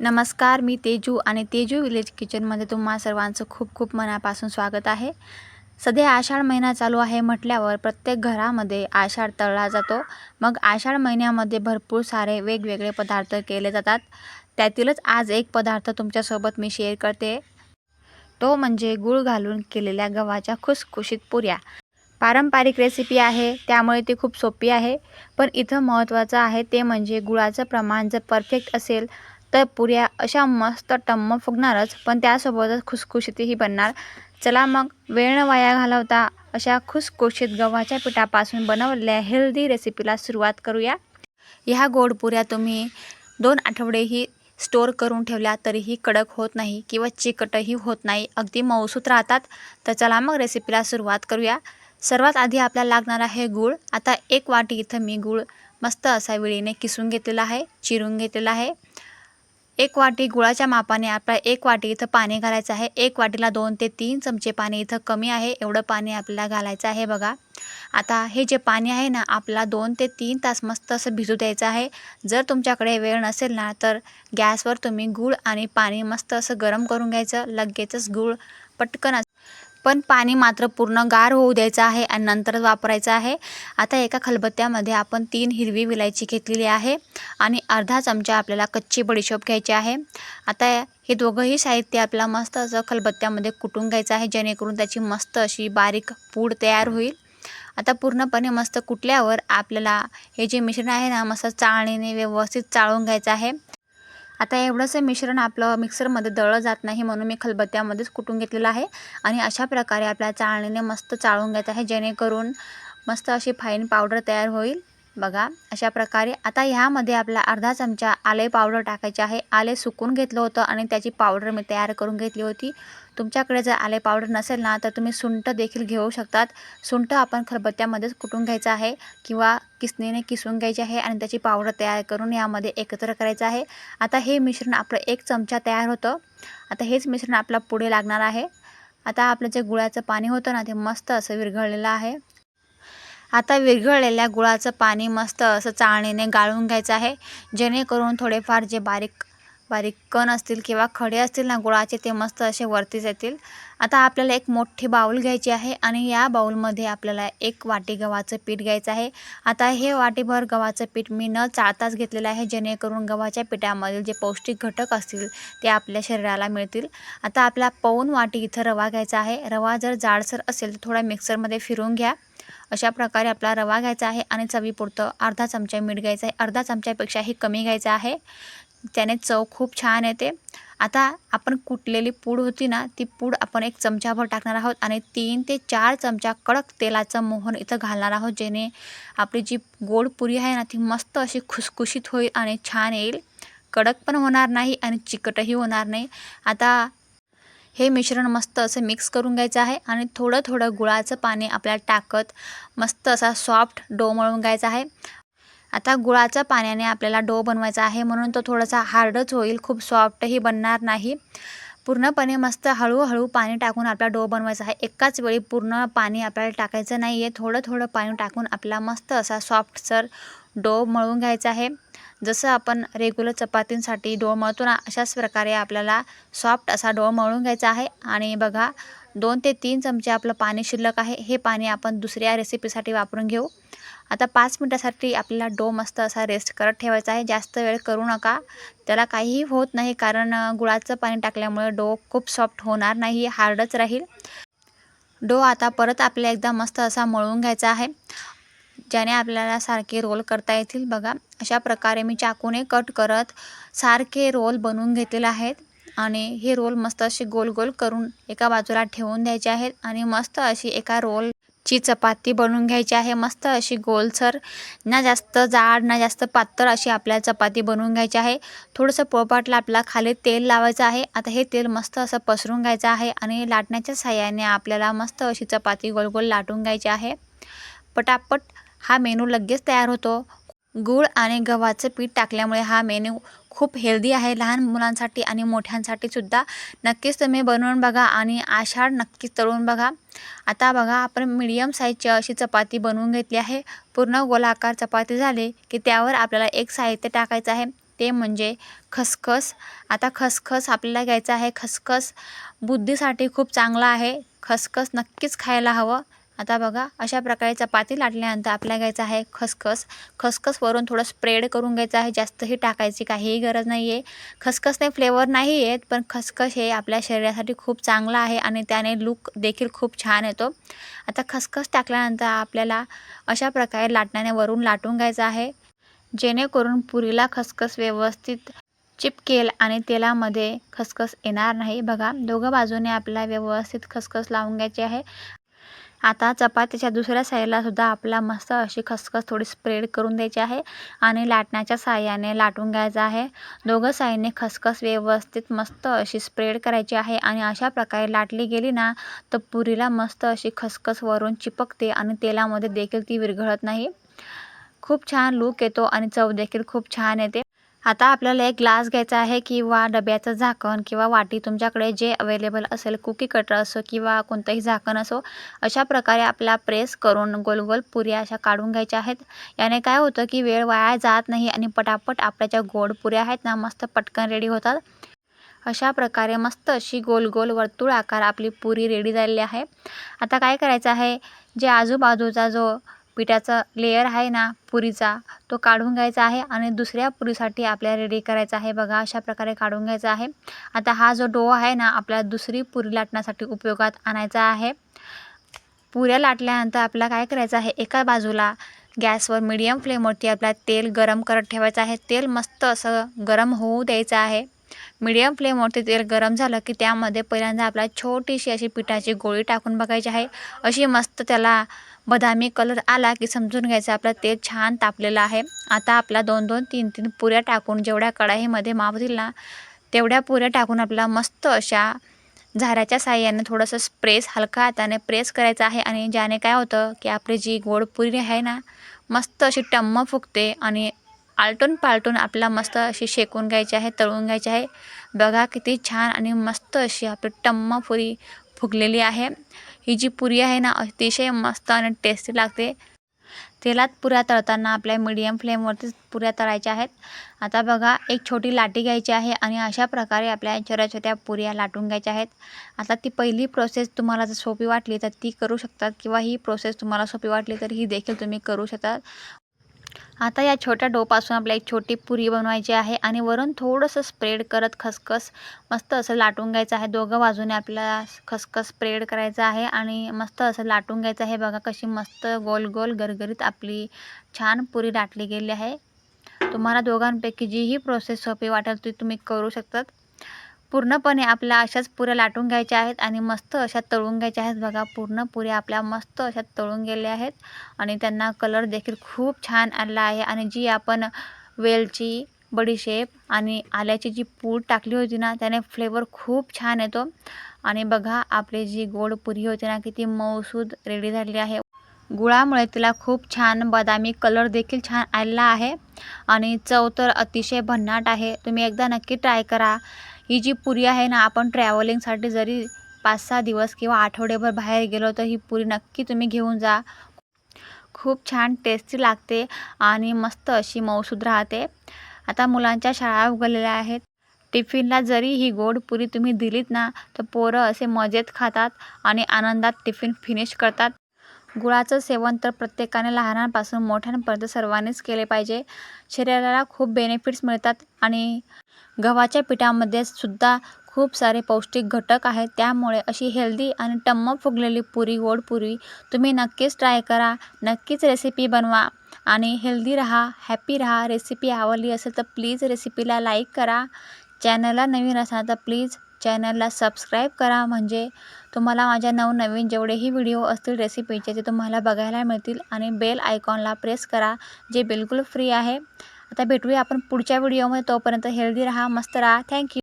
नमस्कार मी तेजू आणि तेजू विलेज किचनमध्ये तुम्हा सर्वांचं खूप खूप मनापासून स्वागत आहे. सध्या आषाढ महिना चालू आहे म्हटल्यावर प्रत्येक घरामध्ये आषाढ तळला जातो. मग आषाढ महिन्यामध्ये भरपूर सारे वेगवेगळे पदार्थ केले जातात. त्यातीलच आज एक पदार्थ तुमच्यासोबत मी शेअर करते. तो म्हणजे गूळ घालून केलेल्या गव्हाच्या खुसखुशीत पुऱ्या. पारंपरिक रेसिपी आहे त्यामुळे ती खूप सोपी आहे. पण इथं महत्त्वाचं आहे ते म्हणजे गुळाचं प्रमाण जर परफेक्ट असेल तर पुऱ्या अशा मस्त टम्म फुगणारच पण त्यासोबतच खुसखुशीतही बनणार. चला मग वेळ न वाया घालवता अशा खुसखुशीत गव्हाच्या पिठापासून बनवलेल्या हेल्दी रेसिपीला सुरुवात करूया. ह्या गोड पुऱ्या तुम्ही दोन आठवडेही स्टोअर करून ठेवल्या तरीही कडक होत नाही किंवा चिकटही होत नाही अगदी मऊसूत राहतात. तर चला मग रेसिपीला सुरुवात करूया. सर्वात आधी आपल्याला लागणार आहे गूळ. आता एक वाटी इथं मी गूळ मस्त असा वेळीने किसून घेतलेला आहे चिरून घेतलेला आहे. एक वाटी गुळाच्या मापाने आपल्याला एक वाटी इथं पाणी घालायचं आहे. एक वाटीला दोन ते तीन चमचे पाणी इथं कमी आहे. एवढं पाणी आपल्याला घालायचं आहे बघा. आता हे जे पाणी आहे ना आपल्याला दोन ते तीन तास मस्त असं भिजू द्यायचं आहे. जर तुमच्याकडे वेळ नसेल ना तर गॅसवर तुम्ही गूळ आणि पाणी मस्त असं गरम करून घ्यायचं. लगेचच गूळ पटकन पण पाणी मात्र पूर्ण गार होऊ द्यायचं आहे आणि नंतरच वापरायचं आहे. आता एका खलबत्त्यामध्ये आपण तीन हिरवी विलायची घेतलेली आहे आणि अर्धा चमचा आपल्याला कच्ची बडीशोप घ्यायची आहे. आता हे दोघंही साहित्य आपल्याला मस्त असं खलबत्त्यामध्ये कुटून घ्यायचं आहे जेणेकरून त्याची मस्त अशी बारीक पूड तयार होईल. आता पूर्णपणे मस्त कुटल्यावर आपल्याला हे जे मिश्रण आहे ना मस्त चाळणीने व्यवस्थित चाळून घ्यायचं आहे. आता एवढंसं मिश्रण आपलं मिक्सरमध्ये दळलं जात नाही म्हणून मी खलबत्त्यामध्येच कुटून घेतलेलं आहे. आणि अशा प्रकारे आपल्या चाळणीने मस्त चाळून घ्यायचं आहे जेणेकरून मस्त अशी फाईन पावडर तयार होईल. बघा अशा प्रकारे. आता ह्यामध्ये आपला अर्धा चमचा आले पावडर टाकायचे आहे. आले सुकून घेतलं होतं आणि त्याची पावडर मी तयार करून घेतली होती. तुमच्याकडे जर आले पावडर नसेल ना तर तुम्ही सुंठ देखील घेऊ शकतात. सुंठ आपण खलबत्त्यामध्येच कुटून घ्यायचं आहे किंवा किसणीने किसून घ्यायचे आहे आणि त्याची पावडर तयार करून यामध्ये एकत्र करायचं आहे. आता हे मिश्रण आपलं एक चमचा तयार होतं. आता हेच मिश्रण आपला पुढे लागणार आहे. आता आपलं जे गुळाचं पाणी होतं ना ते मस्त असं विरघळलेलं आहे. आता विरघळलेल्या गुळाचं पाणी मस्त असं चाळणीने गाळून घ्यायचं आहे. जेणेकरून थोडेफार जे बारीक बारीक कण असतील किंवा खडे असतील ना गुळाचे ते मस्त असे वरतीच येतील आता आपल्याला एक मोठी बाऊल घ्यायची आहे आणि या बाऊलमध्ये आपल्याला एक वाटी गव्हाचं पीठ घ्यायचं आहे. आता हे वाटीभर गव्हाचं पीठ मी न चाळताच घेतलेलं आहे जेणेकरून गव्हाच्या पिठामधील जे पौष्टिक घटक असतील ते आपल्या शरीराला मिळतील. आता आपला पौन वाटी इथं रवा घ्यायचा आहे. रवा जर जाडसर असेल तर थोडा मिक्सरमध्ये फिरून घ्या. अशा प्रकारे आपला रवा घ्यायचा आहे आणि चवीपुरतं अर्धा चमचा मीठ घ्यायचं आहे. अर्धा चमच्यापेक्षाही कमी घ्यायचं आहे. त्याने चव खूप छान येते. आता आपण कुटलेली पूड होती ना ती पूड आपण एक चमचाभर टाकणार आहोत आणि तीन ते चार चमचा कडक तेलाचं मोहन इथं घालणार आहोत जेणे आपली जी गोड पुरी आहे ना ती मस्त अशी खुसखुशीत होईल आणि छान येईल. कडक पण होणार नाही आणि चिकटही होणार नाही. आता हे मिश्रण मस्त असं मिक्स करून घ्यायचं आहे आणि थोडं थोडं गुळाचं पाणी आपल्याला टाकत मस्त असा सॉफ्ट डो मळून घ्यायचा आहे. आता गुळाच्या पाण्याने आपल्याला डो बनवायचा आहे म्हणून तो थोडासा हार्डच होईल खूप सॉफ्टही बनणार नाही. पूर्णपणे मस्त हळूहळू पाणी टाकून आपला डो बनवायचा आहे. एकाच वेळी पूर्ण पाणी आपल्याला टाकायचं नाही आहे थोडं थोडं पाणी टाकून आपला मस्त असा सॉफ्टसर डो मळून घ्यायचा आहे. जसं आपण रेग्युलर चपातींसाठी डो मळतो ना अशाच प्रकारे आपल्याला सॉफ्ट असा डो मळून घ्यायचा आहे. आणि बघा दोन ते तीन चमचे आपलं पाणी शिल्लक आहे. हे पाणी आपण दुसऱ्या रेसिपीसाठी वापरून घेऊ. आता पाच मिनटासाठी आपल्याला डो मस्त असा रेस्ट करत ठेवायचा आहे. जास्त वेळ करू नका. त्याला काहीही होत नाही कारण गुळाचं पाणी टाकल्यामुळे डो खूप सॉफ्ट होणार नाही हार्डच राहील. डो आता परत आपल्याला एकदा मस्त असा मळून घ्यायचा आहे. ज्याने आपल्याला सारखे रोल करता येतील. बघा अशा प्रकारे मी चाकूने कट करत सारखे रोल बनवून घेतलेले आहेत. आणि हे रोल मस्त असे गोल गोल करून एका बाजूला ठेवून द्यायचे आहेत. आणि मस्त अशी एका रोल ची चपाती बनवून घ्यायची आहे. मस्त अशी गोलसर ना जास्त जाड ना जास्त पातळ अशी आपल्याला चपाती बनवून घ्यायची आहे. थोडंसं पोळपाटला आपला खाली तेल लावायचं आहे. आता हे तेल मस्त असं पसरून घ्यायचं आहे आणि लाटण्याच्या साह्याने आपल्याला मस्त अशी चपाती गोल गोल लाटून घ्यायची आहे. पटापट हा मेनू लगेच तयार होतो. गूळ आणि गव्हाचं पीठ टाकल्यामुळे हा मेनू खूप हेल्दी आहे लहान मुलांसाठी आणि मोठ्यांसाठी सुद्धा. नक्कीच तुम्ही बनवून बघा आणि आषाढ नक्कीच तळून बघा. आता बघा आपण मीडियम साईजची अशी चपाती बनवून घेतली आहे. पूर्ण गोलाकार चपाती झाली की त्यावर आपल्याला एक साहित्य टाकायचं आहे. ते म्हणजे खसखस. आता खसखस आपल्याला घ्यायचं आहे. खसखस बुद्धीसाठी खूप चांगला आहे. खसखस नक्कीच खायला हवं. आता बघा अशा प्रकारे चपाती लाटल्यानंतर आपल्याला घ्यायचं आहे खसखस. खसखसवरून थोडं स्प्रेड करून घ्यायचं आहे. जास्तही टाकायची काहीही गरज नाही आहे खसखसने फ्लेवर नाही येत पण खसखस हे आपल्या शरीरासाठी खूप चांगलं आहे आणि त्याने लूक देखील खूप छान येतो. आता खसखस टाकल्यानंतर आपल्याला अशा प्रकारे लाटण्याने वरून लाटून घ्यायचं आहे. जेणेकरून पुरीला खसखस व्यवस्थित चिपकेल आणि तेलामध्ये खसखस येणार नाही. बघा दोघं बाजूने आपल्याला व्यवस्थित खसखस लावून घ्यायची आहे. आता चपातीच्या दुसऱ्या साईडला सुद्धा आपला मस्त अशी खसखस थोडी स्प्रेड करून द्यायची आहे आणि लाटण्याच्या साह्याने लाटून घ्यायचं आहे. दोघं साईडने खसखस व्यवस्थित मस्त अशी स्प्रेड करायची आहे आणि अशा प्रकारे लाटली गेली ना तर पुरीला मस्त अशी खसखस वरून चिपकते आणि तेलामध्ये देखील ती विरघळत नाही. खूप छान लूक येतो आणि चव देखील खूप छान येते. आता आपल्याला एक ग्लास घ्यायचा आहे किंवा डब्याचं झाकण किंवा वाटी तुमच्याकडे जे अवेलेबल असेल कुकी कटर असो किंवा कोणतंही झाकण असो अशा प्रकारे आपला प्रेस करून गोल गोल पुऱ्या अशा काढून घ्यायच्या आहेत. याने काय होतं की वेळ वाया जात नाही आणि पटापट आपल्या ज्या गोड पुऱ्या आहेत ना मस्त पटकन रेडी होतात. अशा प्रकारे मस्त अशी गोल गोल वर्तुळ आकार आपली पुरी रेडी झालेली आहे. आता काय करायचं आहे? जे आजूबाजूचा जो पिठाचा लेयर आहे ना पुरीचा तो काढून घ्यायचा आहे आणि दुसऱ्या पुरीसाठी आपल्याला रेडी करायचा आहे बघा अशा प्रकारे काढून घ्यायचा आहे. आता हा जो डो आहे ना आपल्याला दुसरी पुरी लाटण्यासाठी उपयोगात आणायचा आहे. पुऱ्या लाटल्यानंतर आपल्याला काय करायचं आहे एका बाजूला गॅसवर मीडियम फ्लेमवरती आपल्याला तेल गरम करत ठेवायचं आहे. तेल मस्त असं गरम होऊ द्यायचं आहे. मिडियम फ्लेमवरती तेल गरम झालं की त्यामध्ये पहिल्यांदा आपला छोटीशी अशी पिठाची गोळी टाकून बघायची आहे. अशी मस्त त्याला बदामी कलर आला की समजून घ्यायचं आपलं तेल छान तापलेलं आहे. आता आपला दोन दोन तीन तीन पुऱ्या टाकून जेवढ्या कढाईमध्ये मावतील ना तेवढ्या पुऱ्या टाकून आपल्याला मस्त अशा झाऱ्याच्या साह्याने थोडंसं प्रेस हलका हाताने प्रेस करायचं आहे आणि ज्याने काय होतं की आपली जी गोड पुरी आहे ना मस्त अशी टम्म फुगते आणि आलटून पालटून आपला मस्त अशी शेकून घ्यायची आहे तळून घ्यायची आहे. बघा किती छान आणि मस्त अशी आपली टम्म पुरी फुगलेली आहे. ही जी पुरी आहे ना अतिशय मस्त आणि टेस्टी लागते. तेलात पुऱ्या तळताना आपल्या मीडियम फ्लेमवरतीच पुऱ्या तळायच्या आहेत. आता बघा एक छोटी लाटी घ्यायची आहे आणि अशा प्रकारे आपल्या छोट्या छोट्या पुऱ्या लाटून घ्यायच्या आहेत. आता ती पहिली प्रोसेस तुम्हाला जर सोपी वाटली तर ती करू शकतात किंवा ही प्रोसेस तुम्हाला सोपी वाटली तर ही देखील तुम्ही करू शकतात. आता या छोट्या डोपासून आपल्याला एक छोटी पुरी बनवायची आहे आणि वरून थोडंसं स्प्रेड करत खसखस मस्त असं लाटून घ्यायचं आहे. दोघं बाजूने आपल्याला खसखस स्प्रेड करायचं आहे आणि मस्त असं लाटून घ्यायचं आहे. बघा कशी मस्त गोल गोल गरगरीत आपली छान पुरी लाटली गेली आहे. तुम्हाला दोघांपैकी जी ही प्रोसेस सोपी वाटेल ती तुम्ही करू शकतात. पूर्णपणे आपल्या अशाच पुऱ्या लाटून घ्यायच्या आहेत आणि मस्त अशा तळून घ्यायच्या आहेत. बघा पूर्ण पुऱ्या आपल्या मस्त अशा तळून गेल्या आहेत आणि त्यांना कलर देखील खूप छान आला आहे. आणि जी आपण वेलची बडीशेप आणि आल्याची जी पूड टाकली होती ना त्याने फ्लेवर खूप छान येतो. आणि बघा आपली जी गोड पुरी होती ना किती मऊसूद रेडी झाली आहे. गुळामुळे तिला खूप छान बदामी कलर देखील छान आलेला आहे. आणि चव तर अतिशय भन्नाट आहे. तुम्ही एकदा नक्की ट्राय करा. ही जी पुरी आहे ना आपण ट्रॅव्हलिंगसाठी जरी पाच सहा दिवस किंवा आठवडेभर बाहेर गेलो तर ही पुरी नक्की तुम्ही घेऊन जा. खूप छान टेस्टी लागते आणि मस्त अशी मऊसूद राहते. आता मुलांच्या शाळा उघडलेल्या आहेत. टिफिनला जरी ही गोड पुरी तुम्ही दिलीत ना तर पोरं असे मजेत खातात आणि आनंदात टिफिन फिनिश करतात. गुळाचं सेवन तर प्रत्येकाने लहानांपासून मोठ्यांपर्यंत सर्वांनीच केले पाहिजे. शरीराला खूप बेनिफिट्स मिळतात आणि गव्हाच्या पिठामध्ये सुद्धा खूप सारे पौष्टिक घटक आहेत. त्यामुळे अशी हेल्दी आणि टम्म फुगलेली पुरी गोड पुरी तुम्ही नक्कीच ट्राय करा. नक्कीच रेसिपी बनवा आणि हेल्दी राहा हॅपी राहा. रेसिपी आवडली असेल तर प्लीज रेसिपीला लाईक करा. चॅनलला नवीन असाल तर प्लीज चॅनलला सबस्क्राईब करा. म्हणजे तुम्हाला माझ्या नवनवीन जेवढेही व्हिडिओ असतील रेसिपीचे ते तुम्हाला बघायला मिळतील आणि बेल आयकॉनला प्रेस करा जे बिलकुल फ्री आहे. आता भेटूया आपण पुढच्या व्हिडिओमध्ये. तोपर्यंत हेल्दी राहा मस्त राहा. थँक्यू